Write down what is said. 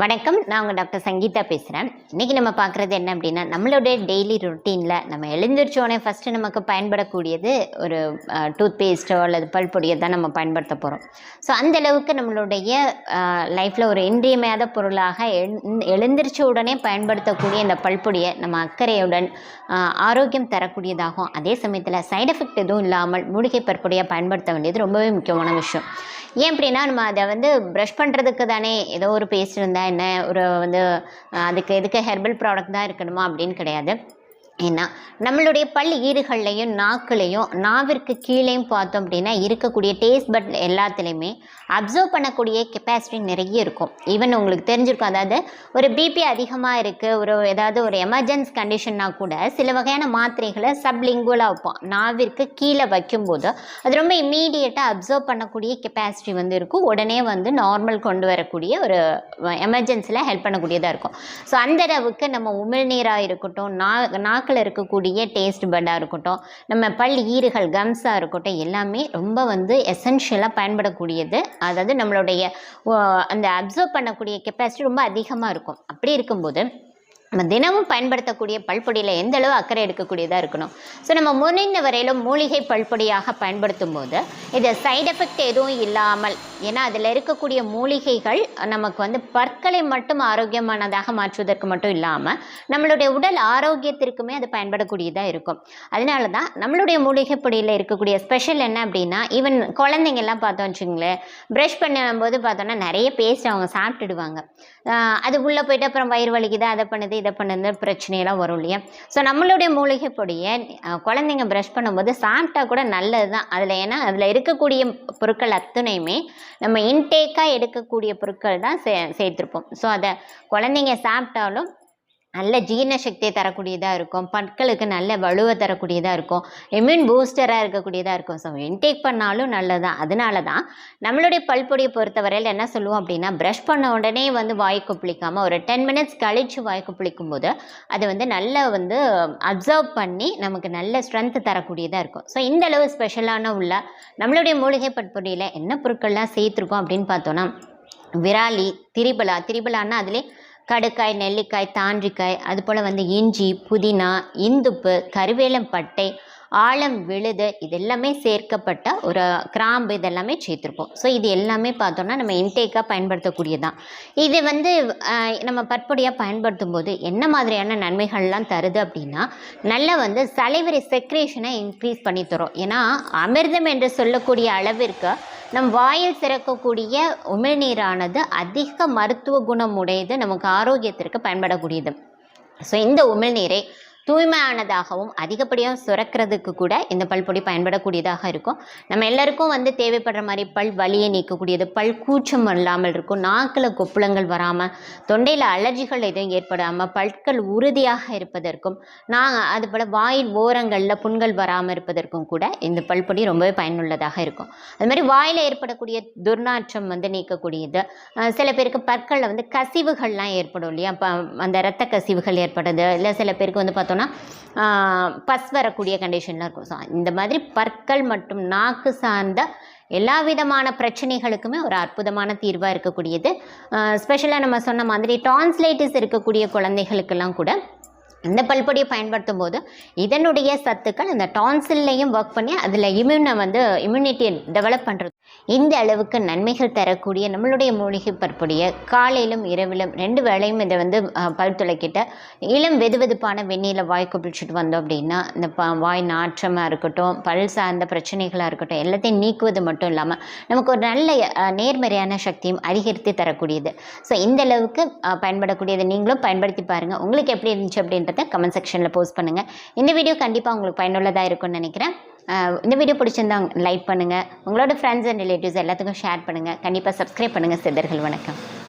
வணக்கம். நான் உங்கள் டாக்டர் சங்கீதா பேசுகிறேன் இன்றைக்கி நம்ம பார்க்குறது என்ன அப்படின்னா நம்மளுடைய டெய்லி ரொட்டீனில் நம்ம எழுந்திரிச்சோடனே ஃபஸ்ட்டு நமக்கு பயன்படக்கூடியது ஒரு டூத் பேஸ்ட்டோ அல்லது பல்பொடியோ தான் நம்ம பயன்படுத்த போகிறோம் ஸோ அந்த அளவுக்கு நம்மளுடைய லைஃப்பில் ஒரு இன்றியமையாத பொருளாக எழுந்திரிச்ச உடனே பயன்படுத்தக்கூடிய இந்த பல்பொடியை நம்ம அக்கறையுடன் ஆரோக்கியம் தரக்கூடியதாகும் அதே சமயத்தில் சைடு எஃபெக்ட் எதுவும் இல்லாமல் மூலிகை பற்பொடியாக பயன்படுத்த வேண்டியது ரொம்பவே முக்கியமான விஷயம். ஏன் அப்படின்னா நம்ம அதை வந்து ப்ரஷ் பண்ணுறதுக்கு தானே ஏதோ ஒரு பேஸ்ட் இருந்தால் என்ன ஒரு வந்து அதுக்கு எதுக்கு ஹெர்பல் ப்ராடக்ட் தான் இருக்கணுமா அப்படின்னு கிடையாது. ஏன்னா நம்மளுடைய பல் ஈறுகள்லையும் நாக்குலையும் நாவிற்கு கீழேயும் பார்த்தோம் அப்படின்னா இருக்கக்கூடிய டேஸ்ட் பட் எல்லாத்துலேயுமே அப்சர்வ் பண்ணக்கூடிய கெப்பாசிட்டி நிறைய இருக்கும். ஈவன் உங்களுக்கு தெரிஞ்சிருக்கும் அதாவது ஒரு பிபி அதிகமாக இருக்குது ஒரு ஏதாவது ஒரு எமர்ஜென்சி கண்டிஷன்னா கூட சில வகையான மாத்திரைகளை சப்லிங்குவலாக வைப்போம். நாவிற்கு கீழே வைக்கும்போது அது ரொம்ப இம்மீடியட்டாக அப்சர்வ் பண்ணக்கூடிய கெப்பாசிட்டி வந்து இருக்கும். உடனே வந்து நார்மல் கொண்டு வரக்கூடிய ஒரு எமர்ஜென்சியில் ஹெல்ப் பண்ணக்கூடியதாக இருக்கும். ஸோ அந்த அளவுக்கு நம்ம உமிழ்நீராக இருக்கட்டும் நா நாக்கில் இருக்கக்கூடிய டேஸ்ட் பட்டாக இருக்கட்டும் நம்ம பல் ஈறுகள் கம்ஸாக இருக்கட்டும் எல்லாமே ரொம்ப வந்து எசென்ஷியலாக பயன்படக்கூடியது. அதாவது நம்மளுடைய அந்த அப்சர்வ் பண்ணக்கூடிய கெப்பாசிட்டி ரொம்ப அதிகமாக இருக்கும். அப்படி இருக்கும்போது நம்ம தினமும் பயன்படுத்தக்கூடிய பல்பொடியில் எந்த அளவு அக்கறை எடுக்கக்கூடியதாக இருக்கணும்? ஸோ நம்ம முன்னின வரையிலும் மூலிகை பல்பொடியாக பயன்படுத்தும் போது இது சைட் எஃபெக்ட் எதுவும் இல்லாமல் ஏன்னா அதில் இருக்கக்கூடிய மூலிகைகள் நமக்கு வந்து பற்களை மட்டும் ஆரோக்கியமானதாக மாற்றுவதற்கு மட்டும் இல்லாமல் நம்மளுடைய உடல் ஆரோக்கியத்திற்குமே அது பயன்படக்கூடியதாக இருக்கும். அதனால தான் நம்மளுடைய மூலிகை பொடியில் இருக்கக்கூடிய ஸ்பெஷல் என்ன அப்படின்னா ஈவன் குழந்தைங்கள்லாம் பார்த்தோம் வச்சுங்களேன் ப்ரஷ் பண்ணும்போது பார்த்தோன்னா நிறைய பேஸ்ட் அவங்க சாப்பிட்டுடுவாங்க. அது உள்ளே போயிட்டு அப்புறம் வயிறு வலிக்குது அதை பண்ணுது இதை பண்ணுறது பிரச்சனையெல்லாம் வரும் இல்லையா? ஸோ நம்மளுடைய மூலிகை பொடியை குழந்தைங்க ப்ரஷ் பண்ணும்போது சாப்பிட்டா கூட நல்லது தான் அதில் ஏன்னா அதில் இருக்கக்கூடிய பொருட்கள் அத்துணையுமே நம்ம இன்டேக்காக எடுக்கக்கூடிய பொருட்கள் தான் சே சேர்த்துருப்போம். ஸோ அதை குழந்தைங்க சாப்பிட்டாலும் நல்ல ஜீரண சக்தியை தரக்கூடியதாக இருக்கும். பற்களுக்கு நல்ல வலுவை தரக்கூடியதாக இருக்கும். இம்யூன் பூஸ்டராக இருக்கக்கூடியதாக இருக்கும். ஸோ இன்டேக் பண்ணாலும் நல்லதான் அதனால தான் நம்மளுடைய பல்பொடியை பொறுத்தவரையில் என்ன சொல்லுவோம் அப்படின்னா ப்ரஷ் பண்ண உடனே வந்து வாய்க்கு பிளிக்காமல் ஒரு டென் மினிட்ஸ் கழித்து வாய்க்கு பிளிக்கும் போது அது வந்து நல்லா வந்து அப்சர்வ் பண்ணி நமக்கு நல்ல ஸ்ட்ரென்த் தரக்கூடியதாக இருக்கும். ஸோ இந்த அளவு ஸ்பெஷலான உள்ள நம்மளுடைய மூலிகை பற்பொடியில் என்ன பொருட்கள்லாம் சேர்த்துருக்கோம் அப்படின்னு பார்த்தோன்னா விராலி திரிபலா திரிபலான்னா அதிலே கடுக்காய் நெல்லிக்காய் தாண்டிக்காய் அது போல் வந்து இஞ்சி புதினா இந்துப்பு கருவேலம்பட்டை ஆலம் விழுது இது எல்லாமே சேர்க்கப்பட்ட ஒரு கிராம்பு இதெல்லாமே சேர்த்துருப்போம். ஸோ இது எல்லாமே பார்த்தோம்னா நம்ம இன்டேக்காக பயன்படுத்தக்கூடியதான் இது வந்து நம்ம பற்படியாக பயன்படுத்தும் போது என்ன மாதிரியான நன்மைகள்லாம் தருது அப்படின்னா நல்லா வந்து சலைவரி செக்ரேஷனை இன்க்ரீஸ் பண்ணி தரும். ஏன்னா அமிர்தம் என்று சொல்லக்கூடிய அளவிற்கு நம் வாயில் சிறக்கக்கூடிய உமிழ்நீரானது அதிக மருத்துவ குணம் உடையது நமக்கு ஆரோக்கியத்திற்கு பயன்படக்கூடியது. ஸோ இந்த உமிழ்நீரை தூய்மையானதாகவும் அதிகப்படியாக சுரக்கிறதுக்கு கூட இந்த பல்பொடி பயன்படக்கூடியதாக இருக்கும். நம்ம எல்லாருக்கும் வந்து தேவைப்படுற மாதிரி பல் வலியை நீக்கக்கூடியது பல் கூச்சம் இல்லாமல் இருக்கும் நாக்கில் கொப்புளங்கள் வராமல் தொண்டையில் அலர்ஜிகள் எதுவும் ஏற்படாமல் பற்கள் உறுதியாக இருப்பதற்கும் நான் அதுபோல் வாயில் ஓரங்களில் புண்கள் வராமல் இருப்பதற்கும் கூட இந்த பல்பொடி ரொம்பவே பயனுள்ளதாக இருக்கும். அது மாதிரி வாயில் ஏற்படக்கூடிய துர்நாற்றம் வந்து நீக்கக்கூடியது. சில பேருக்கு பற்களில் வந்து கசிவுகள்லாம் ஏற்படும் இல்லையா? அந்த இரத்த கசிவுகள் ஏற்படுது இல்லை சில பேருக்கு வந்து பார்த்தோன்னா பஸ் வரக்கூடிய கண்டிஷனில் இருக்கும். ஸோ இந்த மாதிரி பற்கள் மற்றும் நாக்கு சார்ந்த எல்லா விதமான பிரச்சனைகளுக்குமே ஒரு அற்புதமான தீர்வாக இருக்கக்கூடியது. ஸ்பெஷலாக நம்ம சொன்ன மாதிரி டான்ஸ்லைட்டிஸ் இருக்கக்கூடிய குழந்தைகளுக்கெல்லாம் கூட இந்த பல்பொடியை பயன்படுத்தும் போது இதனுடைய சத்துக்கள் அந்த டான்சில்லையும் ஒர்க் பண்ணி அதில் இம்யூனை வந்து இம்யூனிட்டியை டெவலப் பண்ணுறது இந்த அளவுக்கு நன்மைகள் தரக்கூடிய நம்மளுடைய மூலிகை பற்புடைய காலையிலும் இரவிலும் ரெண்டு வேளையும் இதை வந்து பல் துளைக்கிட்ட இளம் வெதுவெதுப்பான வெந்நீரில் வாய் கொப்பிடிச்சிட்டு வந்தோம் அப்படின்னா இந்த ப வாய் நாற்றமாக இருக்கட்டும் பல் சார்ந்த பிரச்சனைகளாக இருக்கட்டும் எல்லாத்தையும் நீக்குவது மட்டும் இல்லாமல் நமக்கு ஒரு நல்ல நேர்மறையான சக்தியும் அதிகரித்து தரக்கூடியது. ஸோ இந்த அளவுக்கு பயன்படக்கூடியதை நீங்களும் பயன்படுத்தி பாருங்கள் உங்களுக்கு எப்படி இருந்துச்சு அப்படின்றத கமெண்ட் செக்ஷனில் போஸ்ட் பண்ணுங்கள் இந்த வீடியோ கண்டிப்பாக உங்களுக்கு பயனுள்ளதாக இருக்கும்னு நினைக்கிறேன். இந்த வீடியோ பிடிச்சிருந்தா லைக் பண்ணுங்கள் உங்களோட ஃப்ரெண்ட்ஸ் அண்ட் ரிலேட்டிவ்ஸ் எல்லாத்துக்கும் ஷேர் பண்ணுங்கள் கண்டிப்பாக சப்ஸ்கிரைப் பண்ணுங்கள் சித்தர்கள். வணக்கம்.